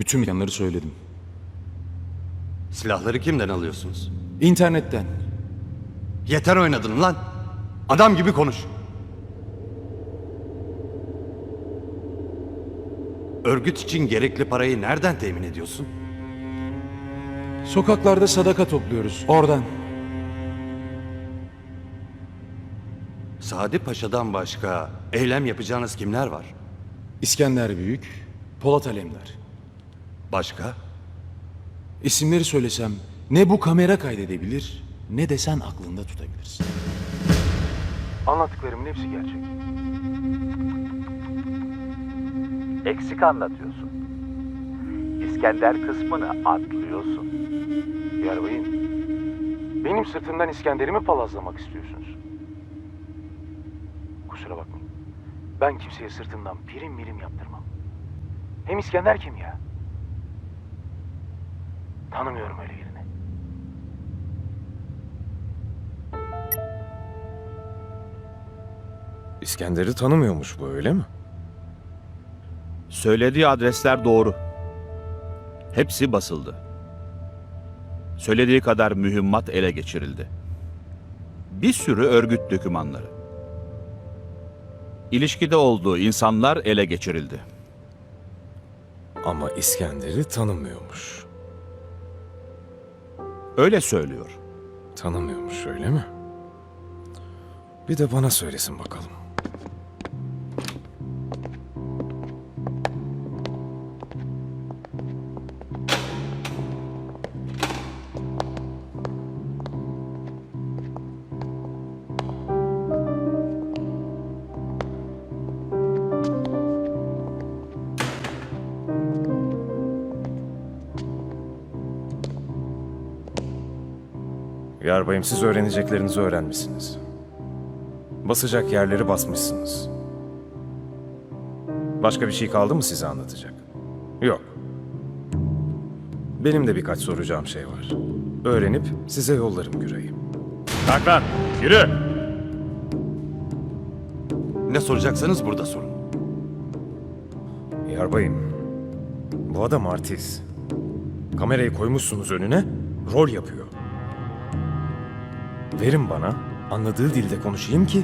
Bütün yanları söyledim. Silahları kimden alıyorsunuz? İnternetten. Yeter oynadın lan. Adam gibi konuş. Örgüt için gerekli parayı nereden temin ediyorsun? Sokaklarda sadaka topluyoruz. Oradan. Sadi Paşa'dan başka eylem yapacağınız kimler var? İskender Büyük, Polat Alemdar. Başka? İsimleri söylesem ne bu kamera kaydedebilir ne de sen aklında tutabilirsin. Anlattıklarımın hepsi gerçek. Eksik anlatıyorsun. İskender kısmını atlıyorsun. Yarbayım, benim sırtımdan İskender'imi palazlamak istiyorsunuz. Kusura bakmayın. Ben kimseye sırtımdan birim milim yaptırmam. Hem İskender kim ya? Tanımıyorum öyle birini. İskender'i tanımıyormuş bu öyle mi? Söylediği adresler doğru. Hepsi basıldı. Söylediği kadar mühimmat ele geçirildi. Bir sürü örgüt dokümanları. İlişkide olduğu insanlar ele geçirildi. Ama İskender'i tanımıyormuş. Öyle söylüyor. Tanımıyormuş öyle mi? Bir de bana söylesin bakalım. Yarbayım siz öğreneceklerinizi öğrenmişsiniz. Basacak yerleri basmışsınız. Başka bir şey kaldı mı size anlatacak? Yok. Benim de birkaç soracağım şey var. Öğrenip size yollarım Güray'ı. Kalk lan, yürü! Ne soracaksanız burada sorun. Yarbayım, bu adam artist. Kamerayı koymuşsunuz önüne, rol yapıyor. Verin bana, anladığı dilde konuşayım ki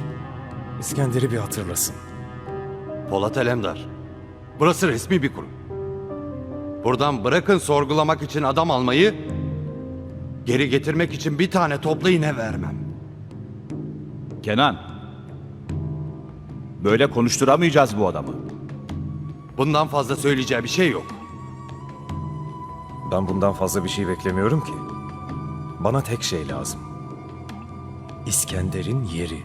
İskender'i bir hatırlasın. Polat Alemdar. Burası resmi bir kurum. Buradan bırakın sorgulamak için adam almayı, geri getirmek için bir tane toplu iğne vermem. Kenan. Böyle konuşturamayacağız bu adamı. Bundan fazla söyleyeceği bir şey yok. Ben bundan fazla bir şey beklemiyorum ki. Bana tek şey lazım. İskender'in yeri.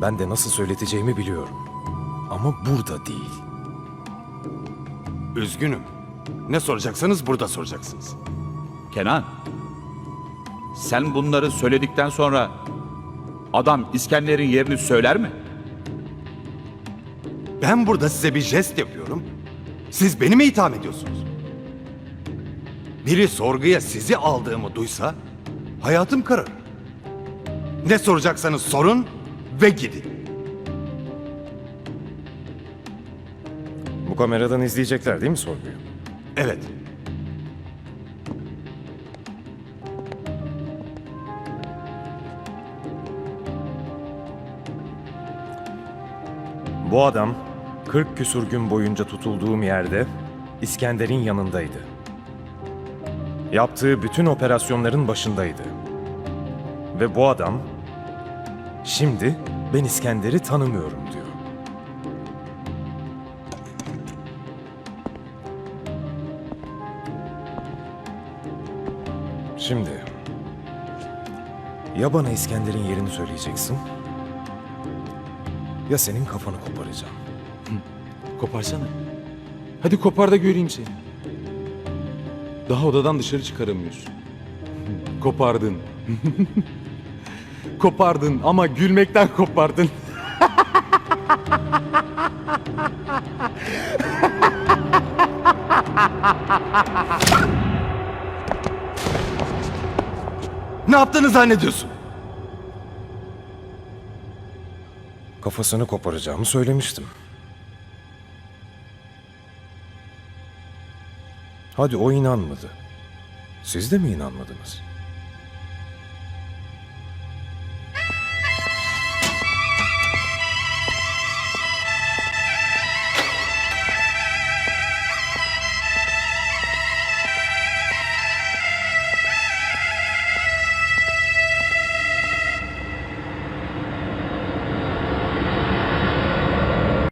Ben de nasıl söyleteceğimi biliyorum. Ama burada değil. Üzgünüm. Ne soracaksanız burada soracaksınız. Kenan. Sen bunları söyledikten sonra adam İskender'in yerini söyler mi? Ben burada size bir jest yapıyorum. Siz beni mi itham ediyorsunuz? Biri sorguya sizi aldığımı duysa hayatım kararır. Ne soracaksanız sorun ve gidin. Bu kameradan izleyecekler değil mi sorguyu? Evet. Bu adam 40 küsur gün boyunca tutulduğum yerde İskender'in yanındaydı. Yaptığı bütün operasyonların başındaydı. Ve bu adam şimdi ben İskender'i tanımıyorum diyor. Şimdi ya bana İskender'in yerini söyleyeceksin ya senin kafanı koparacağım. Koparsana. Hadi kopar da göreyim seni. Daha odadan dışarı çıkaramıyorsun. Kopardın. kopardın ama gülmekten kopardın. Ne yaptığını zannediyorsun? Kafasını koparacağımı söylemiştim. Hadi o inanmadı. Siz de mi inanmadınız?